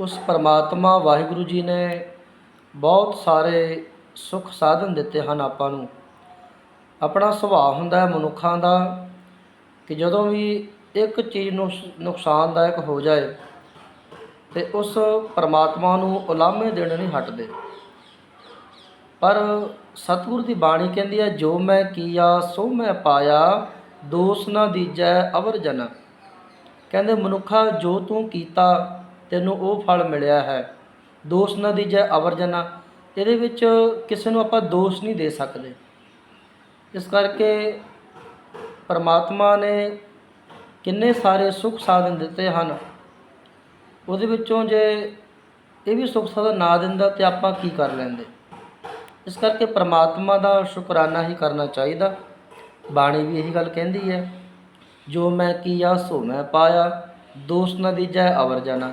ਉਸ ਪਰਮਾਤਮਾ ਵਾਹਿਗੁਰੂ ਜੀ ਨੇ ਬਹੁਤ ਸਾਰੇ ਸੁੱਖ ਸਾਧਨ ਦਿੱਤੇ ਹਨ ਆਪਾਂ ਨੂੰ। ਆਪਣਾ ਸੁਭਾਅ ਹੁੰਦਾ ਹੈ ਮਨੁੱਖਾਂ ਦਾ ਕਿ ਜਦੋਂ ਵੀ ਇੱਕ ਚੀਜ਼ ਨੂੰ ਨੁਕਸਾਨਦਾਇਕ ਹੋ ਜਾਏ ਤੇ ਉਸ ਪਰਮਾਤਮਾ ਨੂੰ ਉਲਾਮੇ ਦੇਣ ਨਹੀਂ ਹਟਦੇ। ਪਰ ਸਤਿਗੁਰ ਦੀ ਬਾਣੀ ਕਹਿੰਦੀ ਹੈ, ਜੋ ਮੈਂ ਕੀਆ, ਸੋ ਮੈਂ ਪਾਇਆ, ਦੋਸ ਨਾ ਦੀਜੈ ਅਵਰ ਜਨ। ਕਹਿੰਦੇ ਮਨੁੱਖਾ, ਜੋ ਤੂੰ ਕੀਤਾ ਤੈਨੂੰ ਉਹ ਫਲ ਮਿਲਿਆ ਹੈ। ਦੋਸ ਨਾ ਦੀਜੈ ਅਵਰਜਨਾ, ਇਹਦੇ ਵਿੱਚ ਕਿਸੇ ਨੂੰ ਆਪਾਂ ਦੋਸ਼ ਨਹੀਂ ਦੇ ਸਕਦੇ। ਇਸ ਕਰਕੇ ਪਰਮਾਤਮਾ ਨੇ ਕਿੰਨੇ ਸਾਰੇ ਸੁੱਖ ਸਾਧਨ ਦਿੱਤੇ ਹਨ। ਉਹਦੇ ਵਿੱਚੋਂ ਜੇ ਇਹ ਵੀ ਸੁੱਖ ਸਾਧਨ ਨਾ ਦਿੰਦਾ ਤੇ ਆਪਾਂ ਕੀ ਕਰ ਲੈਂਦੇ? ਇਸ ਕਰਕੇ ਪਰਮਾਤਮਾ ਦਾ ਸ਼ੁਕਰਾਨਾ ਹੀ ਕਰਨਾ ਚਾਹੀਦਾ। ਬਾਣੀ ਵੀ ਇਹੀ ਗੱਲ ਕਹਿੰਦੀ ਹੈ, ਜੋ ਮੈਂ ਕੀਆ, ਸੋ ਮੈਂ ਪਾਇਆ। ਦੋਸ਼ ਨਾ ਦੀਜੈ ਅਵਰ ਜਾਣਾ